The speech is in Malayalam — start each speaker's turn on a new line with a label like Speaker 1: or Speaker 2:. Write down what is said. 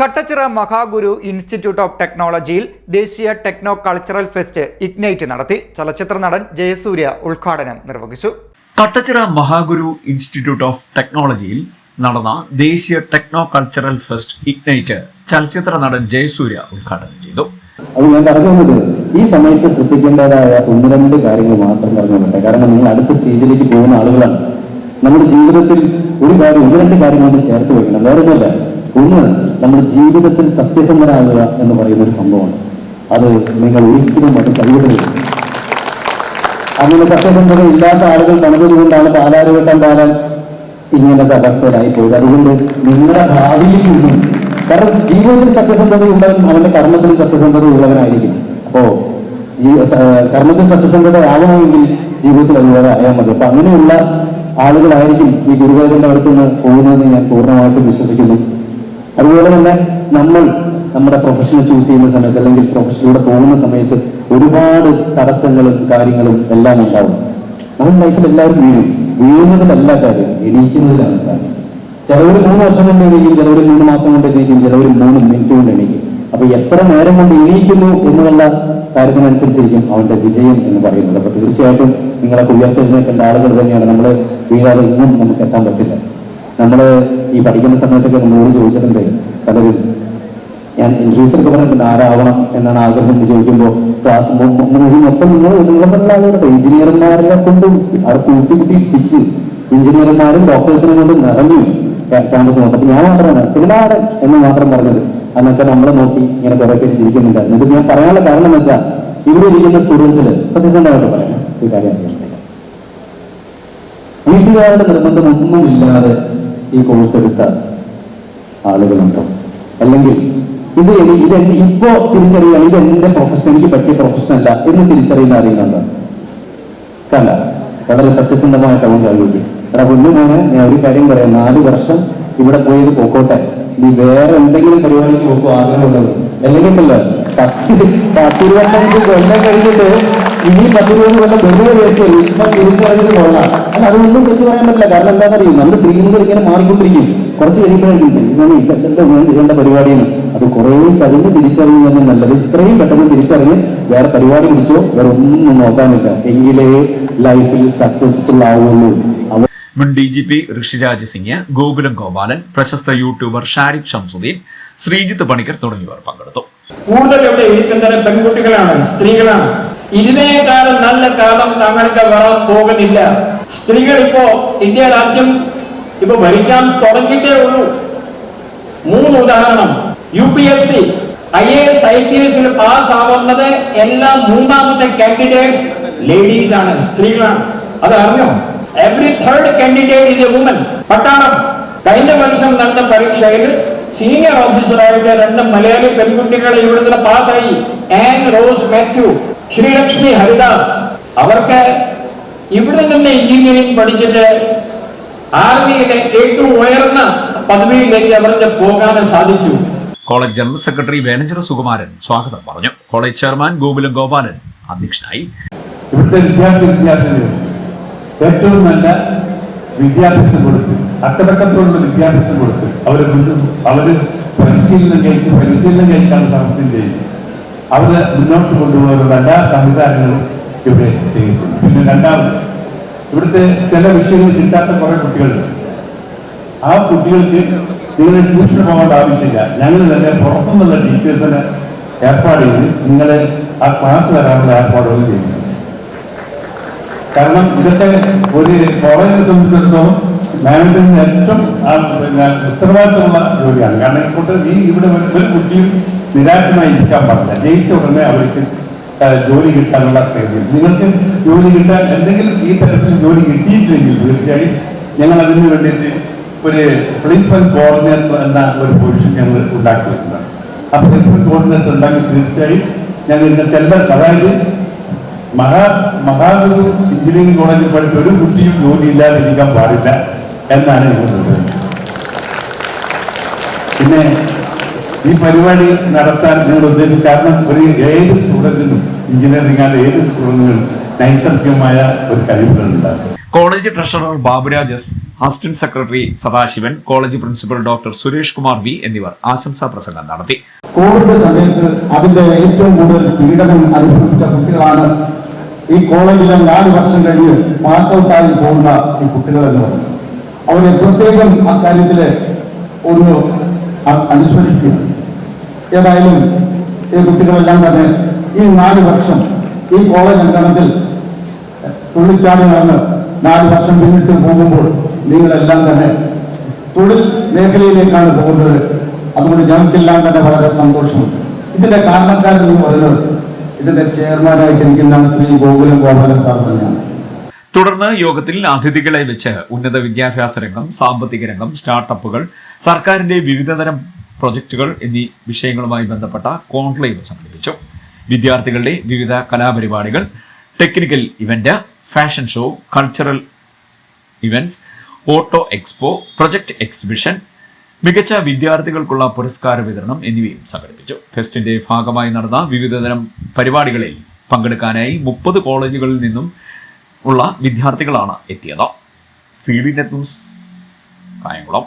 Speaker 1: കട്ടച്ചിറ മഹാഗുരു ഇൻസ്റ്റിറ്റ്യൂട്ട് ഓഫ് ടെക്നോളജിയിൽ ദേശീയ ടെക്നോ കൾച്ചറൽ ഫെസ്റ്റ് ഇഗ്നൈറ്റ് നടത്തി ചലച്ചിത്ര നടൻ ജയസൂര്യ ഉദ്ഘാടനം നിർവഹിച്ചു.
Speaker 2: കട്ടച്ചിറ മഹാഗുരു ഇൻസ്റ്റിറ്റ്യൂട്ട് ഓഫ് ടെക്നോളജിയിൽ നടന്ന ദേശീയ ടെക്നോ കൾച്ചറൽ ഫെസ്റ്റ് ഇഗ്നൈറ്റ് ചലച്ചിത്ര നടൻ ജയസൂര്യ ഉദ്ഘാടനം ചെയ്തു.
Speaker 3: അത് ഞാൻ പറഞ്ഞത് ഈ സമയത്ത് ശ്രദ്ധിക്കേണ്ടതായ ഒന്ന് രണ്ട് കാര്യങ്ങൾ മാത്രം പറഞ്ഞുകൊണ്ട് കാരണം നിങ്ങൾ അടുത്ത സ്റ്റേജിലേക്ക് പോകുന്ന ആളുകളാണ്. നമ്മുടെ ജീവിതത്തിൽ ഒരു കാര്യം ഒന്ന് രണ്ട് കാര്യങ്ങളൊന്നും ചേർത്ത് വെക്കണം. വേറെ ഒന്നുമല്ല ഒന്ന് നമ്മുടെ ജീവിതത്തിൽ സത്യസന്ധനാകുക എന്ന് പറയുന്ന ഒരു സംഭവമാണ്. അത് നിങ്ങൾ ഒരിക്കലും അത് കൈവിടരുത് അങ്ങനെ സത്യസന്ധത ഇല്ലാത്ത ആളുകൾ പണിതത് കൊണ്ടാണ് പാലാരുവട്ടം പാലാൻ ഇങ്ങനത്തെ അവസ്ഥയിലായി പോയത്. അതുകൊണ്ട് നിങ്ങളുടെ ഭാവിയിൽ നിന്നും കാരണം ജീവിതത്തിൽ സത്യസന്ധത ഉള്ളവൻ അവന്റെ കർമ്മത്തിൽ സത്യസന്ധത ഉള്ളവനായിരിക്കും അപ്പോ കർമ്മത്തിൽ സത്യസന്ധത ആകണമെങ്കിൽ ജീവിതത്തിൽ അതുപോലെ ആയാൽ മതി. അപ്പൊ അങ്ങനെയുള്ള ആളുകളായിരിക്കും ഈ ഗുരുദേവന്റെ അടുത്തുനിന്ന് പോകുന്നതെന്ന് ഞാൻ പൂർണമായിട്ടും വിശ്വസിക്കുന്നു. അതുപോലെ തന്നെ നമ്മൾ നമ്മുടെ പ്രൊഫഷനെ ചൂസ് ചെയ്യുന്ന സമയത്ത് അല്ലെങ്കിൽ പ്രൊഫഷനിലൂടെ പോകുന്ന സമയത്ത് ഒരുപാട് തടസ്സങ്ങളും കാര്യങ്ങളും എല്ലാം ഉണ്ടാവും. നമ്മൾ ലൈഫിൽ എല്ലാവരും വീഴും. വീഴുന്നതിലല്ല കാര്യം എണീക്കുന്നതിലാണ് കാര്യം ചിലവർ മൂന്ന് വർഷം കൊണ്ട് എണീക്കും ചിലവർ മൂന്ന് മാസം കൊണ്ട് എണീക്കും ചിലവർ മൂന്ന് മിനിറ്റ് കൊണ്ട് എണീക്കും. അപ്പൊ എത്ര നേരം കൊണ്ട് എണീക്കുന്നു എന്നുള്ള കാര്യത്തിനനുസരിച്ചിരിക്കും അവന്റെ വിജയം എന്ന് പറയുന്നത്. അപ്പൊ തീർച്ചയായിട്ടും നിങ്ങളൊക്കെ ഉയർത്തെഴുന്നേൽക്കേണ്ട ആളുകൾ തന്നെയാണ്. നമ്മൾ വീഴാതെ ഒന്നും നമുക്ക് എത്താൻ പറ്റില്ല. നമ്മൾ ഈ പഠിക്കുന്ന സമയത്തൊക്കെ നമ്മളോട് ചോദിച്ചിട്ടുണ്ട് പലരും ഞാൻ ഇൻട്രൂസ് ഒക്കെ പറഞ്ഞിട്ടുണ്ട് ആരാവണം എന്നാണ് ആഗ്രഹം? എന്ന് ചോദിക്കുമ്പോൾ ക്ലാസ് മുഴുവൻ മൊത്തം നിങ്ങൾ നിങ്ങളെ ആളുകളുടെ എഞ്ചിനീയർമാരെ കൊണ്ട് അവർ കൂട്ടി കൂട്ടി ഇടിച്ച് എഞ്ചിനീയർമാരും ഡോക്ടേഴ്സിനെ കൊണ്ട് നിറഞ്ഞു ക്യാമ്പസ് നോക്കി ഞാൻ മാത്രമാണ് സിനിമാടൻ എന്ന് മാത്രം പറഞ്ഞത്. അന്നൊക്കെ നമ്മളെ നോക്കി ഇങ്ങനെ കുറെ പേര് ചിരിക്കുന്നുണ്ട്. എന്നിട്ട് ഞാൻ പറയാനുള്ള കാരണം എന്ന് വെച്ചാൽ ഇവിടെ ഇരിക്കുന്ന സ്റ്റുഡൻസിൽ സത്യസന്ധമായിട്ട് പറയാം. വീട്ടുകാരുടെ നിർബന്ധമൊന്നുമില്ലാതെ ഈ കോഴ്സ് എടുത്ത ആളുകളുണ്ടോ? അല്ലെങ്കിൽ ഇത് ഇത് ഇപ്പോ തിരിച്ചറിയാൻ ഇത് എന്റെ പ്രൊഫഷൻ എനിക്ക് പറ്റിയ പ്രൊഫഷൻ അല്ല എന്ന് തിരിച്ചറിയുന്ന ആരെയുണ്ടോ കണ്ട. വളരെ സത്യസന്ധമായിട്ടാണ് ചോദിക്കും അപ്പൊ എടാ പൊന്നു മോനെ ഞാൻ ഒരു കാര്യം പറയാം. നാല് വർഷം ഇവിടെ പോയത് പോക്കോട്ടെ. നീ വേറെ എന്തെങ്കിലും പരിപാടിക്ക് പോക്കോ ആഗ്രഹമുള്ളത്? അല്ലെങ്കിൽ പത്തിരുപത്തഞ്ച് കൊല്ലം കഴിഞ്ഞിട്ട് ഇനി പത്തിരുപത് കൊല്ലം വെറുതെ വേസ്റ്റ് ചെയ്യും ഇപ്പൊ തിരിച്ചറിഞ്ഞത് കൊള്ളാം. അല്ല അതൊന്നും വെച്ച് പറയാൻ പറ്റില്ല. കാരണം എന്താണെന്നറിയും? നമ്മുടെ ഡ്രീമുകൾ ഇങ്ങനെ മാറിക്കൊണ്ടിരിക്കും. കുറച്ച് കഴിയുമ്പോഴായിരിക്കും ഇതാണ് ഇതെന്താ ഞാൻ ചെയ്യേണ്ട പരിപാടിയാണ്. അത് കുറേ കഴിഞ്ഞ് തിരിച്ചറിയുന്നത് നല്ലത്. ഇത്രയും പെട്ടെന്ന് തിരിച്ചറിഞ്ഞ് വേറെ പരിപാടി പിടിച്ചോ? വേറെ ഒന്നും നോക്കാനില്ല. എങ്കിലേ ലൈഫിൽ സക്സസ്ഫുൾ ആവുള്ളൂ.
Speaker 2: മുൻ D G P Rishiraj Singh Gokulam Gopalan പ്രശസ്ത യൂട്യൂബർ ഷാരിഖ് ഷംസുദ്ദീൻ ശ്രീജിത്ത് പണിക്കർ തുടങ്ങിയവർ പങ്കെടുത്തു.
Speaker 4: കൂടുതൽ ഇവിടെ ഇരിക്കുന്നത് പെൺകുട്ടികളാണ് സ്ത്രീകളാണ്. ഇതിനേക്കാളും നല്ല കാലം തങ്ങൾക്ക് വരാൻ പോകുന്നില്ല. സ്ത്രീകൾ ഇപ്പോ ഇന്ത്യ രാജ്യം ഇപ്പൊ ഭരിക്കാൻ തുടങ്ങിയിട്ടേ ഉള്ളൂ. മൂന്ന് ഉദാഹരണം. U P S C I S I P എസിൽ പാസ് ആവുന്നത് എല്ലാ മൂന്നാമത്തെ കാൻഡിഡേറ്റ്സ് ലേഡീസ് ആണ് സ്ത്രീകളാണ്. അത് അറിഞ്ഞോ? Every third candidate a woman പട്ടാളം. കഴിഞ്ഞ വർഷം നടന്ന പരീക്ഷയിൽ സീനിയർ ഓഫീസറായിട്ട് രണ്ട് മലയാളി പെൺകുട്ടികളെ ഇവിടുന്ന് പാസ്സായി ആൻ റോസ് മാത്യു ശ്രീലക്ഷ്മി ഹരിദാസ് അവർക്ക് ഇവിടെ നിന്ന് എഞ്ചിനീയറിംഗ് പഠിച്ചിട്ട് ആർമിയിലെ ഏറ്റവും ഉയർന്ന പദവിയിലേക്ക് അവർക്ക് പോകാൻ സാധിച്ചു.
Speaker 2: College general secretary Venanchira Sukumaran സ്വാഗതം പറഞ്ഞു. കോളേജ് ചെയർമാൻ ഗോകുലം ഗോപാലൻ അധ്യക്ഷനായി.
Speaker 5: ഇവിടുത്തെ വിദ്യാർത്ഥി വിദ്യാർത്ഥികൾ ഏറ്റവും നല്ല വിദ്യാഭ്യാസം കൊടുത്ത് അച്ചടക്കത്തോടുള്ള വിദ്യാഭ്യാസം കൊടുത്ത് അവരെ അവർ പരിശീലനം കഴിച്ച് പരിശീലനം കഴിക്കാൻ സാമർത്ഥ്യം ചെയ്യും അവരെ മുന്നോട്ട് കൊണ്ടുപോകുന്ന എല്ലാ സംവിധാനങ്ങളും ഇവിടെ ചെയ്തിട്ടുണ്ട് പിന്നെ രണ്ടാമത് ഇവിടുത്തെ ചില വിഷയങ്ങൾ കിട്ടാത്ത കുറെ കുട്ടികളുണ്ട് ആ കുട്ടികൾക്ക് നിങ്ങൾ ട്യൂഷൻ പോകേണ്ട ആവശ്യമില്ല. ഞങ്ങൾ തന്നെ പുറത്തുനിന്നുള്ള ടീച്ചേഴ്സിനെ ഏർപ്പാട് ചെയ്ത് നിങ്ങളെ ആ ക്ലാസ് തരാനുള്ള ഏർപ്പാടുകൾ ചെയ്യുന്നു. കാരണം ഇതൊക്കെ ഒരു കോളേജിനെ സംബന്ധിച്ചിടത്തോളം മാനേജ്മെന്റിന് ഏറ്റവും ഉത്തരവാദിത്തമുള്ള ജോലിയാണ്. കാരണം ഇപ്പോൾ ഈ ഇവിടെ ഒരു കുട്ടിയും നിരാശനായി ഇരിക്കാൻ പാടില്ല. ജയിച്ച ഉടനെ അവർക്ക് ജോലി കിട്ടാനുള്ള സാധ്യത. നിങ്ങൾക്ക് ജോലി കിട്ടാൻ എന്തെങ്കിലും ഈ തരത്തിൽ ജോലി കിട്ടിയിട്ടില്ലെങ്കിൽ തീർച്ചയായും ഞങ്ങൾ അതിനു വേണ്ടിയിട്ട് ഒരു പ്രിൻസിപ്പൽ കോർഡിനേറ്റർ എന്ന ഒരു പൊസിഷൻ ഞങ്ങൾ ഉണ്ടാക്കിയിട്ടുണ്ട്. ആ പ്രിൻസിപ്പൽ കോർഡിനേറ്റർ ഉണ്ടാക്കി തീർച്ചയായും ഞങ്ങൾ ഇന്നത്തെ എല്ലാ അതായത് മഹാ മഹാഗുരു എഞ്ചിനീയറിംഗ് കോളേജിൽ പഠിച്ച ഒരു കുട്ടിയും ജോലി ഇല്ലാതെ ഇരിക്കാൻ പാടില്ല എന്നാണ് ഞങ്ങൾ പിന്നെ ഈ പരിപാടി നടത്താൻ നിങ്ങൾ ഉദ്ദേശിച്ചു കാരണം ഒരു ഏത് സ്റ്റുഡന്റിനും എഞ്ചിനീയറിംഗ് ആണ് ഏത് സ്റ്റുഡന്റിനും നൈസർഗികമായ ഒരു കഴിവുകൾ ഉണ്ടാകും
Speaker 2: college treasurer Baburaj S assistant secretary Sadasivan college principal doctor Suresh Kumar V എന്നിവർ ആശംസാ പ്രസംഗം നടത്തി.
Speaker 6: കോവിഡ് സമയത്ത് അതിന്റെ ഏറ്റവും കൂടുതൽ പീഡനം അനുഭവിച്ച കുട്ടികളാണ് ഈ കോളേജിലെ നാല് വർഷം കഴിഞ്ഞ് പാസ് ഔട്ടായി പോകുന്ന ഈ കുട്ടികൾ എന്ന് പറയുന്നത്. അവരെ പ്രത്യേകം അക്കാര്യത്തിൽ അ- അനുസ്മരിക്കുക. ഏതായാലും ഈ കുട്ടികളെല്ലാം തന്നെ ഈ നാല് വർഷം ഈ കോളേജ് അങ്കണത്തിൽ തുള്ളിച്ചാടി നടന്ന് നാല് വർഷം പിന്നിട്ട് പോകുമ്പോൾ നിങ്ങളെല്ലാം തന്നെ തൊഴിൽ മേഖലയിലേക്കാണ് പോകുന്നത്. അതുകൊണ്ട് ഞങ്ങൾക്കെല്ലാം തന്നെ വളരെ സന്തോഷമുണ്ട് ഇതിന്റെ കാരണക്കാരൻ എന്ന് പറയുന്നത് ഇതിന്റെ ചെയർമാനായിട്ട് ഇരിക്കുന്ന ശ്രീ ഗോകുലം ഗോപാലൻ സാർ തന്നെയാണ്.
Speaker 2: തുടർന്ന് യോഗത്തിൽ അതിഥികളെ വെച്ച് ഉന്നത വിദ്യാഭ്യാസ രംഗം സാമ്പത്തിക രംഗം സ്റ്റാർട്ടപ്പുകൾ സർക്കാരിന്റെ വിവിധതരം പ്രൊജക്ടുകൾ എന്നീ വിഷയങ്ങളുമായി ബന്ധപ്പെട്ട കോൺക്ലേവ് സംഘടിപ്പിച്ചു. വിദ്യാർത്ഥികളുടെ വിവിധ കലാപരിപാടികൾ technical event fashion show cultural events auto expo project exhibition മികച്ച വിദ്യാർത്ഥികൾക്കുള്ള പുരസ്കാര വിതരണം എന്നിവയും സംഘടിപ്പിച്ചു. ഫെസ്റ്റിന്റെ ഭാഗമായി നടന്ന വിവിധതരം പരിപാടികളിൽ പങ്കെടുക്കാനായി മുപ്പത് കോളേജുകളിൽ നിന്നും ഉള്ള വിദ്യാർത്ഥികളാണ് എത്തിയത്. C D net news Kayamkulam.